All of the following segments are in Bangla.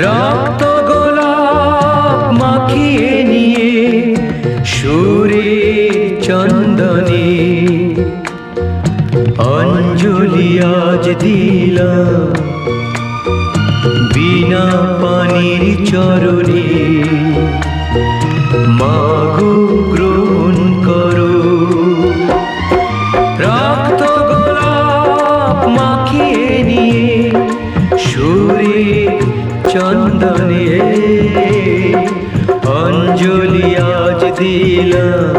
রক্ত গোলাপ মাখিয়ে নিয়ে সুরে চন্দনে অঞ্জলি আজ দিলাম। বিনা পানির চরণে মাগো গ্রহণ করো। রক্ত গোলাপ মাখিয়ে নিয়ে চন্দনে অঞ্জলি আজ দিলাম।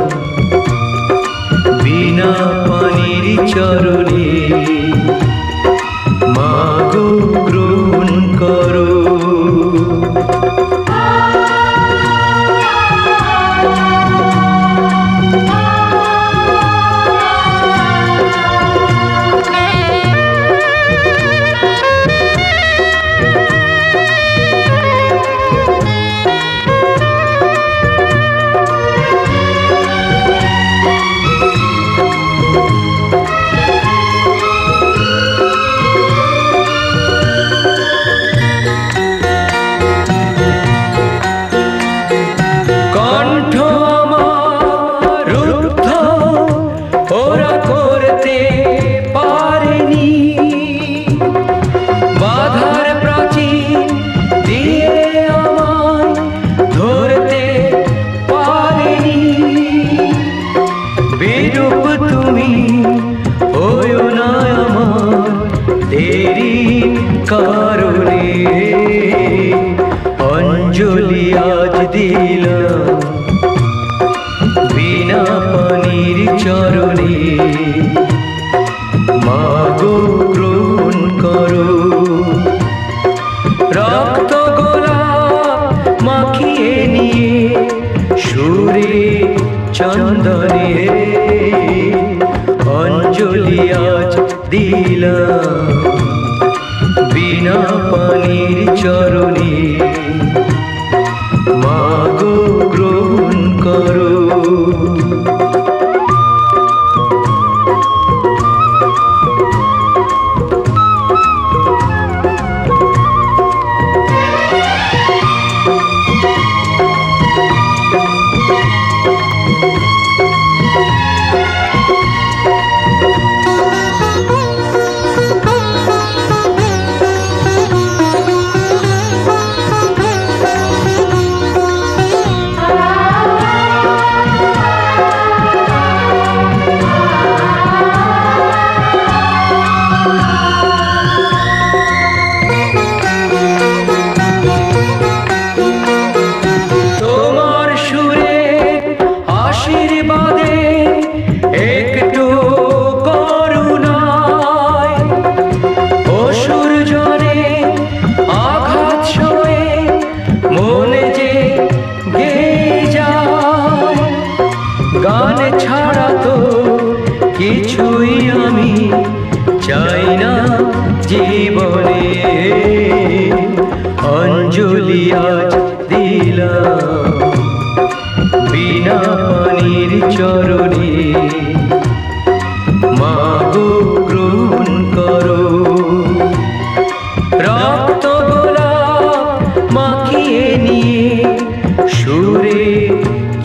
বিনা পানির চরণে চন্দনে অঞ্জলি আজ দিলাম। বিনা পানির চরণে মাগো গ্রহণ করো। গে যায় গান ছাড়া তো কিছুই আমি চাই না জীবনে। অঞ্জলি আজ দিলাম। বিনা পানির চরণে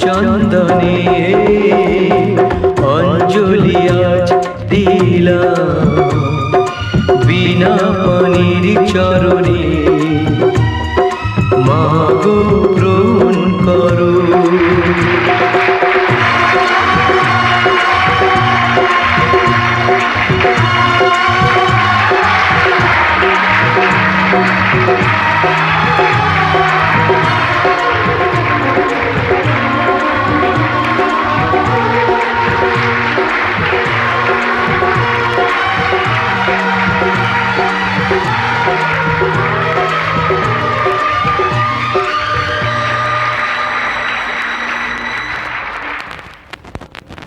চন্দনে অঞ্জলি আজ দিলাম। বিনা পানির চরণে মাগো